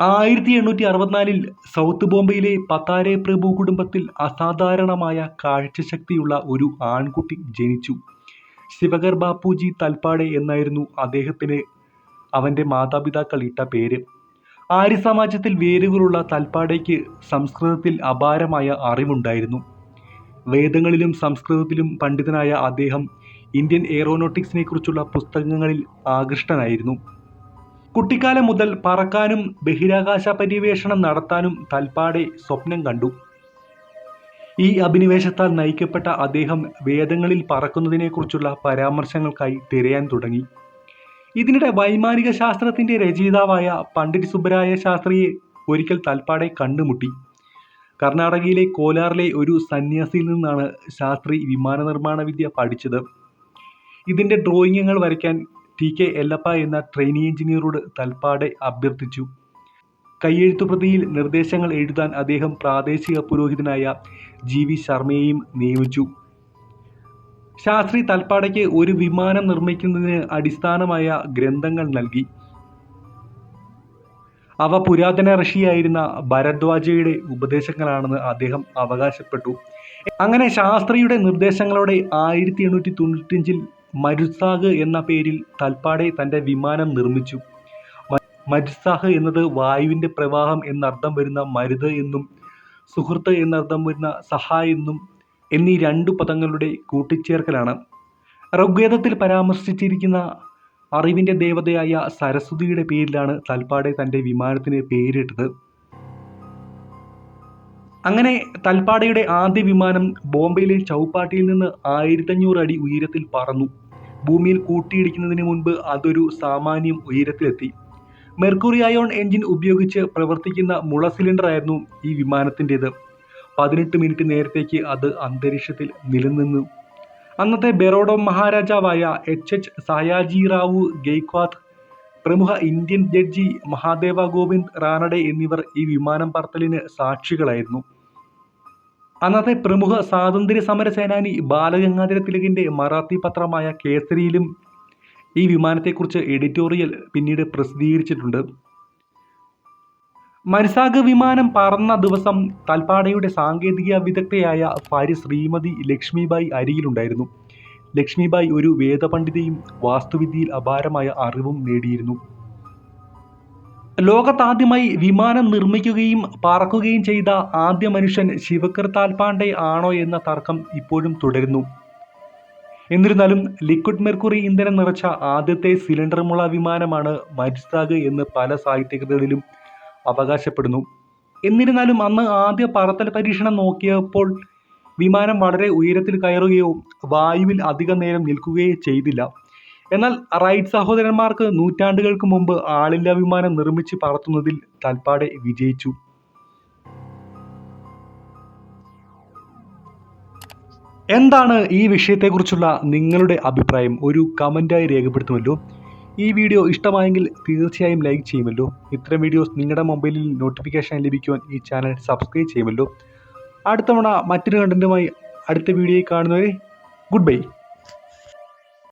ആയിരത്തി എണ്ണൂറ്റി അറുപത്തിനാലിൽ സൗത്ത് ബോംബെയിലെ പത്താരെ പ്രഭു കുടുംബത്തിൽ അസാധാരണമായ കാഴ്ചശക്തിയുള്ള ഒരു ആൺകുട്ടി ജനിച്ചു. ശിവകർ ബാപ്പുജി തൽപ്പാടെ എന്നായിരുന്നു അദ്ദേഹത്തിന് അവന്റെ മാതാപിതാക്കൾ ഇട്ട പേര്. ആര്യ സമാജത്തിൽ വേരുകളുള്ള തൽപ്പാടയ്ക്ക് സംസ്കൃതത്തിൽ അപാരമായ അറിവുണ്ടായിരുന്നു. വേദങ്ങളിലും സംസ്കൃതത്തിലും പണ്ഡിതനായ അദ്ദേഹം ഇന്ത്യൻ എയറോനോട്ടിക്സിനെ കുറിച്ചുള്ള പുസ്തകങ്ങളിൽ ആകൃഷ്ടനായിരുന്നു. കുട്ടിക്കാലം മുതൽ പറക്കാനും ബഹിരാകാശ പര്യവേഷണം നടത്താനും തൽപ്പാടെ സ്വപ്നം കണ്ടു. ഈ അഭിനിവേശത്താൽ നയിക്കപ്പെട്ട അദ്ദേഹം വേദങ്ങളിൽ പറക്കുന്നതിനെക്കുറിച്ചുള്ള പരാമർശങ്ങൾക്കായി തിരയാൻ തുടങ്ങി. ഇതിനിടെ വൈമാനിക ശാസ്ത്രത്തിന്റെ രചയിതാവായ പണ്ഡിറ്റ് സുബ്രായ ശാസ്ത്രിയെ ഒരിക്കൽ തൽപ്പാടെ കണ്ടുമുട്ടി കർണാടകയിലെ കോലാറിലെ ഒരു സന്യാസിയിൽ നിന്നാണ് ശാസ്ത്രി വിമാന നിർമ്മാണ വിദ്യ പഠിച്ചത്. ഇതിന്റെ ഡ്രോയിങ്ങുകൾ വരയ്ക്കാൻ ടി കെ എല്ലപ്പ എന്ന ട്രെയിനി എഞ്ചിനീയറോട് തൽപ്പാടെ അഭ്യർത്ഥിച്ചു. കയ്യെഴുത്തുപ്രതിയിൽ നിർദ്ദേശങ്ങൾ എഴുതാൻ അദ്ദേഹം പ്രാദേശിക പുരോഹിതനായ ജി വി ശർമ്മയെയും നിയമിച്ചു. ശാസ്ത്രി തൽപ്പാടയ്ക്ക് ഒരു വിമാനം നിർമ്മിക്കുന്നതിന് അടിസ്ഥാനമായ ഗ്രന്ഥങ്ങൾ നൽകി. അവ പുരാതന ഋഷിയായിരുന്ന ഭരദ്വാജയുടെ ഉപദേശങ്ങളാണെന്ന് അദ്ദേഹം അവകാശപ്പെട്ടു. അങ്ങനെ ശാസ്ത്രിയുടെ നിർദ്ദേശങ്ങളോടെ ആയിരത്തി എണ്ണൂറ്റി തൊണ്ണൂറ്റഞ്ചിൽ മരുസാഗ് എന്ന പേരിൽ തൽപ്പാടെ തന്റെ വിമാനം നിർമ്മിച്ചു. മരുസാഹ് എന്നത് വായുവിന്റെ പ്രവാഹം എന്നർത്ഥം വരുന്ന മരുത് എന്നും സുഹൃത്ത് എന്നർത്ഥം വരുന്ന സഹ എന്നും എന്നീ രണ്ടു പദങ്ങളുടെ കൂട്ടിച്ചേർക്കലാണ്. ഋഗ്വേദത്തിൽ പരാമർശിച്ചിരിക്കുന്ന അറിവിന്റെ ദേവതയായ സരസ്വതിയുടെ പേരിലാണ് തൽപ്പാടെ തന്റെ വിമാനത്തിന് പേരിട്ടത്. അങ്ങനെ തൽപ്പാടയുടെ ആദ്യ വിമാനം ബോംബെയിലെ ചൗപ്പാട്ടിയിൽ നിന്ന് ആയിരത്തഞ്ഞൂറ് അടി ഉയരത്തിൽ പറന്നു. ഭൂമിയിൽ കൂട്ടിയിടിക്കുന്നതിന് മുൻപ് അതൊരു സാമാന്യം ഉയരത്തിലെത്തി. മെർക്കുറി അയോൺ എഞ്ചിൻ ഉപയോഗിച്ച് പ്രവർത്തിക്കുന്ന മുള സിലിണ്ടർ ആയിരുന്നു ഈ വിമാനത്തിന്റേത്. പതിനെട്ട് മിനിറ്റ് നേരത്തേക്ക് അത് അന്തരീക്ഷത്തിൽ നിലനിന്നു. അന്നത്തെ ബെറോഡോ മഹാരാജാവായ എച്ച്. എച്ച്. സായാജി റാവു ഗെയ്ക്വാദ് പ്രമുഖ ഇന്ത്യൻ ജഡ്ജി മഹാദേവ ഗോവിന്ദ് റാനഡെ എന്നിവർ ഈ വിമാനം പറത്തലിന് സാക്ഷികളായിരുന്നു. അന്നത്തെ പ്രമുഖ സ്വാതന്ത്ര്യ സമര സേനാനി ബാലഗംഗാധര തിലകിന്റെ മറാത്തി പത്രമായ കേസരിയിലും ഈ വിമാനത്തെക്കുറിച്ച് എഡിറ്റോറിയൽ പിന്നീട് പ്രസിദ്ധീകരിച്ചിട്ടുണ്ട്. മരിസാഗ് വിമാനം പറന്ന ദിവസം തൽപ്പാടയുടെ സാങ്കേതിക വിദഗ്ധയായ ഭാര്യ ശ്രീമതി ലക്ഷ്മിബായി അരികിലുണ്ടായിരുന്നു. ലക്ഷ്മിബായി ഒരു വേദപണ്ഡിതയും വാസ്തുവിദ്യയിൽ അപാരമായ അറിവും നേടിയിരുന്നു. ലോകത്താദ്യമായി വിമാനം നിർമ്മിക്കുകയും പറക്കുകയും ചെയ്ത ആദ്യ മനുഷ്യൻ ശിവകർ താൽപാണ്ഡെ ആണോ എന്ന തർക്കം ഇപ്പോഴും തുടരുന്നു. എന്നിരുന്നാലും ലിക്വിഡ് മെർക്കുറി ഇന്ധനം നിറച്ച ആദ്യത്തെ സിലിണ്ടറുമുള്ള വിമാനമാണ് മരിസ്താഗ് എന്ന് പല സാഹിത്യകൃതികളിലും അവകാശപ്പെടുന്നു. എന്നിരുന്നാലും അന്ന് ആദ്യ പറത്തൽ പരീക്ഷണം നോക്കിയപ്പോൾ വിമാനം വളരെ ഉയരത്തിൽ കയറുകയോ വായുവിൽ അധിക നേരം നിൽക്കുകയോ ചെയ്തില്ല. എന്നാൽ റൈറ്റ് സഹോദരന്മാർക്ക് നൂറ്റാണ്ടുകൾക്ക് മുമ്പ് ആളില്ലാ വിമാനം നിർമ്മിച്ച് പറത്തുന്നതിൽ തൽപ്പാടെ വിജയിച്ചു. എന്താണ് ഈ വിഷയത്തെക്കുറിച്ചുള്ള നിങ്ങളുടെ അഭിപ്രായം? ഒരു കമന്റായി രേഖപ്പെടുത്തുമല്ലോ. ഈ വീഡിയോ ഇഷ്ടമായെങ്കിൽ തീർച്ചയായും ലൈക്ക് ചെയ്യുമല്ലോ. ഇത്തരം വീഡിയോസ് നിങ്ങളുടെ മൊബൈലിൽ നോട്ടിഫിക്കേഷൻ ലഭിക്കുവാൻ ഈ ചാനൽ സബ്സ്ക്രൈബ് ചെയ്യുമല്ലോ. അടുത്തവണ മറ്റൊരു കണ്ടന്റുമായി അടുത്ത വീഡിയോയിൽ കാണുന്നവരെ ഗുഡ് ബൈ.